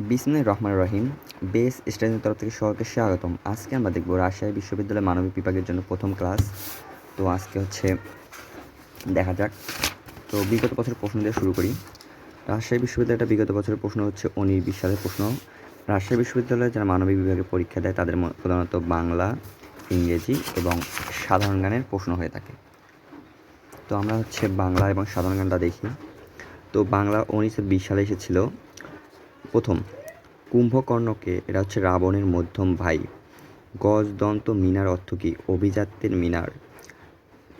বিসমিল্লাহির রহমান রহিম। বেস স্টাডির তরফ থেকে সবাইকে স্বাগতম। আজকে আমরা দেখব রাজশাহী বিশ্ববিদ্যালয় মানবিক বিভাগের জন্য প্রথম ক্লাস। তো আজকে হচ্ছে দেখা যাক। তো বিগত বছরের প্রশ্ন দিয়ে শুরু করি। রাজশাহী বিশ্ববিদ্যালয়টা বিগত বছরের প্রশ্ন হচ্ছে উনিশ সালের প্রশ্ন। রাজশাহী বিশ্ববিদ্যালয়ে যারা মানবিক বিভাগে পরীক্ষা দেয়, তাদের প্রধানত বাংলা, ইংরেজি এবং সাধারণ গানের প্রশ্ন হয়ে থাকে। তো আমরা হচ্ছে বাংলা এবং সাধারণ গানটা দেখি। তো বাংলা উনিশশো বিশ সালে এসেছিল। প্রথম কুম্ভকর্ণকে এটা হচ্ছে রাবণের মধ্যম ভাই। গজদন্ত মিনার অর্থ কী? অভিজাত্যের মিনার।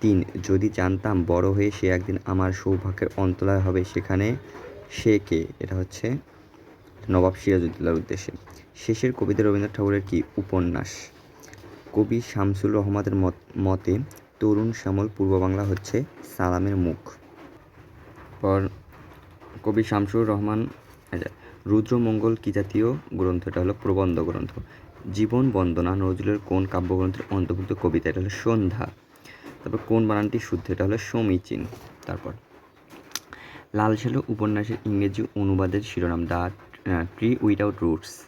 তিন যদি জানতাম বড় হয়ে সে একদিন আমার সৌভাগ্যের অন্তরায় হবে সেখানে সে কে? এটা হচ্ছে নবাব সিরাজউদ্দৌলার উদ্দেশ্যে। শেষের কবিতা রবীন্দ্রনাথ ঠাকুরের কি? উপন্যাস। কবি শামসুল রহমানের মত- তরুণ শ্যামল পূর্ব বাংলা হচ্ছে সালামের মুখ। পর কবি শামসুর রহমান আচ্ছা, রুদ্রমঙ্গল কি জাতীয় গ্রন্থ? এটা হলো প্রবন্ধ গ্রন্থ। জীবন বন্দনা নজরুলের কোন কাব্যগ্রন্থের অন্তর্ভুক্ত কবিতা? এটা হলো সন্ধ্যা। তারপর কোন বানানটি শুদ্ধ? এটা হলো সমীচীন। তারপর, লাল সালো উপন্যাসের ইংরেজি অনুবাদের শিরোনাম, দ্য ট্রি উইদাউট রুটস।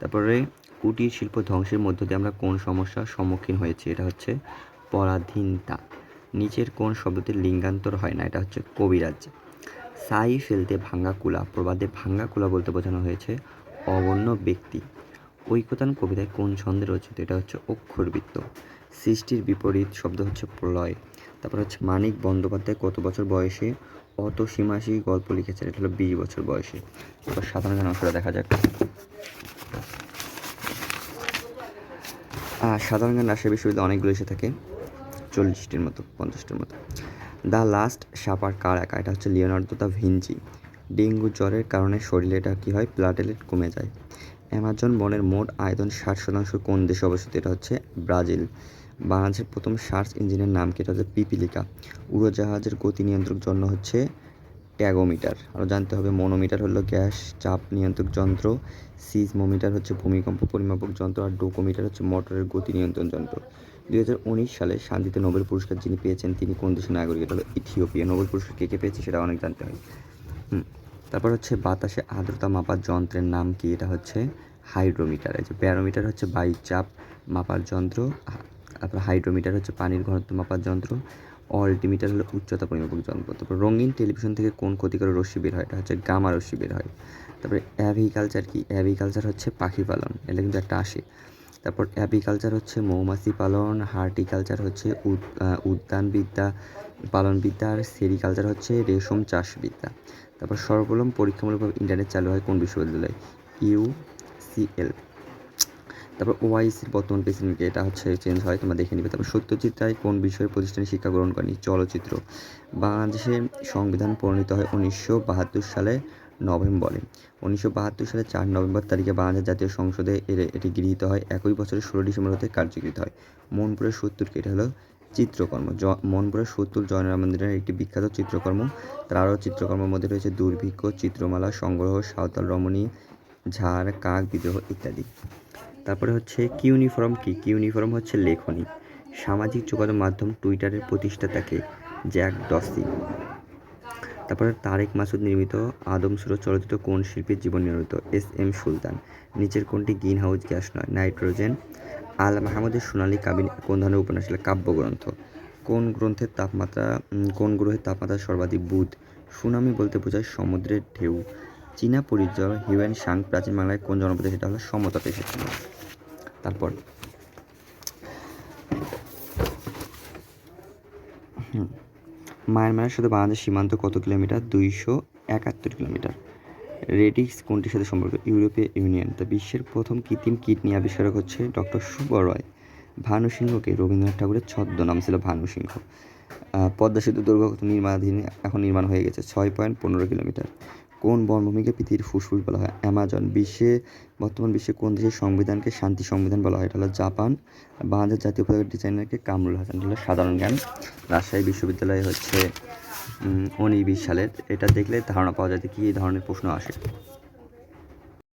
তারপরে, কুটির শিল্প ধ্বংসের মধ্য দিয়ে আমরা কোন সমস্যার সম্মুখীন হয়েছি? এটা হচ্ছে পরাধীনতা। নিচের কোন শব্দটি লিঙ্গান্তর হয় না? এটা হচ্ছে কবিরাজ সাই ফেলতে ভাঙ্গা কুলা, প্রবাদে ভাঙ্গা কুলা বলতে বোঝানো হয়েছে অবন্য ব্যক্তি। ঐকতান কবিতায় কোন ছন্দে রচিত? এটা হচ্ছে অক্ষরবৃত্ত। সৃষ্টির বিপরীত শব্দ হচ্ছে প্রলয়। তারপর হচ্ছে মানিক বন্দ্যোপাধ্যায় কত বছর বয়সে? অত সীমাসী গল্প লিখেছেন, এটা হলো বিশ বছর বয়সে। তারপর সাধারণ জ্ঞান অংশটা দেখা যাক। সাধারণ জ্ঞান রাজশাহী বিশ্ববিদ্যালয় অনেকগুলো এসে থাকে, চল্লিশটির মতো, পঞ্চাশটির মতো। দ্য লাস্ট সাপার কার একা? এটা হচ্ছে লিওনার্দো দা ভিঞ্চি। ডেঙ্গু জ্বরের কারণে শরীরে এটা কী হয়? প্লাটেলেট কমে যায়। অ্যামাজন বনের মোট আয়তন ষাট শতাংশ কোন দেশে অবস্থিত? এটা হচ্ছে ব্রাজিল। বাংলাদেশের প্রথম সার্চ ইঞ্জিনের নাম কি? এটা হচ্ছে পিপিলিকা। উড়োজাহাজের গতি নিয়ন্ত্রক জন্য হচ্ছে ট্যাগোমিটার। আরও জানতে হবে, মনোমিটার হলো গ্যাস, চাপ নিয়ন্ত্রক যন্ত্র, সিজমোমিটার হচ্ছে ভূমিকম্প পরিমাপক যন্ত্র, আর ডোকোমিটার হচ্ছে মোটরের গতি নিয়ন্ত্রণ যন্ত্র। দুই হাজার উনিশ সালে শান্তিতে নোবেল পুরস্কার যিনি পেয়েছেন, তিনি কোন দেশের নাগরিক? এটা হলো ইথিওপিয়া। নোবেল পুরস্কার কে কে পেয়েছে সেটা অনেক জানতে হয়। তারপর হচ্ছে বাতাসে আর্দ্রতা মাপার যন্ত্রের নাম কি? এটা হচ্ছে হাইড্রোমিটার। এই যে ব্যারোমিটার হচ্ছে বায়ুর চাপ মাপার যন্ত্র। তারপর হাইড্রোমিটার হচ্ছে পানির ঘনত্ব মাপার যন্ত্র। অল্টিমিটার হলো উচ্চতা পরিমাপক যন্ত্র। তারপর রঙিন টেলিভিশন থেকে কোন ক্ষতিকর রশ্মি বের হয়? এটা হচ্ছে গামা রশ্মি বের হয়। তারপরে অ্যাভিকালচার কি? অ্যাভিকালচার হচ্ছে পাখি পালন। এটা কিন্তু একটা আসে। তারপর অ্যাপিকালচার হচ্ছে মৌমাছি পালন হার্টিকালচার হচ্ছে উদ্যানবিদ্যা পালনবিদ্যা আর সেরিকালচার হচ্ছে রেশম চাষবিদ্যা। তারপর সর্বপ্রথম পরীক্ষামূলকভাবে ইন্টারনেট চালু হয় কোন বিশ্ববিদ্যালয়ে? ইউসিএল তারপর ওআইসির বর্তমান প্রেসিডেন্টকে এটা হচ্ছে চেঞ্জ হয়, তোমরা দেখে নিবে। তারপর সত্যজিৎ রায় কোন বিষয়ে প্রতিষ্ঠানে শিক্ষা গ্রহণ করেনি? চলচ্চিত্র। বাংলাদেশের সংবিধান প্রণীত হয় উনিশশো বাহাত্তর সালে। নভেম্বরে। উনিশশো বাহাত্তর সালে চার নভেম্বর তারিখে বাংলাদেশ জাতীয় সংসদে এটি গৃহীত হয়। একই বছরের ষোলো ডিসেম্বর হতে কার্যকৃত হয়। মনপুরের সত্তরকে এটা হলো চিত্রকর্ম। জ- মনপুরের সত্তর জয়নারায়ণ মন্দিরের একটি বিখ্যাত চিত্রকর্ম। তার আরও চিত্রকর্মের মধ্যে রয়েছে দুর্ভিক্ষ, চিত্রমালা, সংগ্রহ, সাঁওতাল রমণী, ঝাড়, কাক বিদ্রোহ ইত্যাদি। তারপরে হচ্ছে কি ইউনিফর্ম কি? কি ইউনিফর্ম হচ্ছে লেখনী। সামাজিক যোগাযোগ মাধ্যম টুইটারের প্রতিষ্ঠাতাকে জ্যাক ডসি। তারপরে তারেক মাসুদ নির্মিত আদম সুরজ চলচ্চিত্র কোন শিল্পীর জীবন নির্মিত? S M Sultan. নিচের কোনটি গ্রিন হাউস গ্যাস নয়? নাইট্রোজেন। আল মাহমুদের সোনালী কাবিন কোন ধরনের উপন্যাস? হলো কাব্যগ্রন্থ। কোন গ্রন্থের তাপমাত্রা কোন গ্রহের তাপমাত্রা সর্বাধিক বুধ? সুনামি বলতে বোঝায় সমুদ্রের ঢেউ। চীনা পরিচয় হিউয়েন সাং প্রাচীন বাংলায় কোন জনপদে সেটা হলো সমতটে এসেছিল তারপর। হুম, মায়ানমারের সাথে বাংলাদেশ সীমান্ত কত কিলোমিটার? দুইশো একাত্তর কিলোমিটার। রেডিক্স কোনটির সাথে সম্পর্ক? ইউরোপীয় ইউনিয়ন। তা বিশ্বের প্রথম কৃত্রিম কিডনি আবিষ্কারক হচ্ছে ডক্টর শুভ রয়। ভানু সিংহকে রবীন্দ্রনাথ ঠাকুরের ছদ্মনাম ছিল ভানু সিংহ। পদ্মা সেতু দুর্গ নির্মাণাধীন, এখন নির্মাণ হয়ে গেছে, ছয় পয়েন্ট পনেরো কিলোমিটার। কোন বনভূমিকে পৃথিবীর ফুসফুস বলা হয়? অ্যামাজন। বিশ্বে, বর্তমান বিশ্বে কোন দেশের সংবিধানকে শান্তি সংবিধান বলা হয়? এটা হলো জাপান। বাংলাদেশ জাতীয় পতাকার ডিজাইনারকে কামরুল হাসান। হলো সাধারণ জ্ঞান। রাজশাহী বিশ্ববিদ্যালয়ে হচ্ছে উনিশ বিশ সালের। এটা দেখলে ধারণা পাওয়া যায় যে কী ধরনের প্রশ্ন আসে।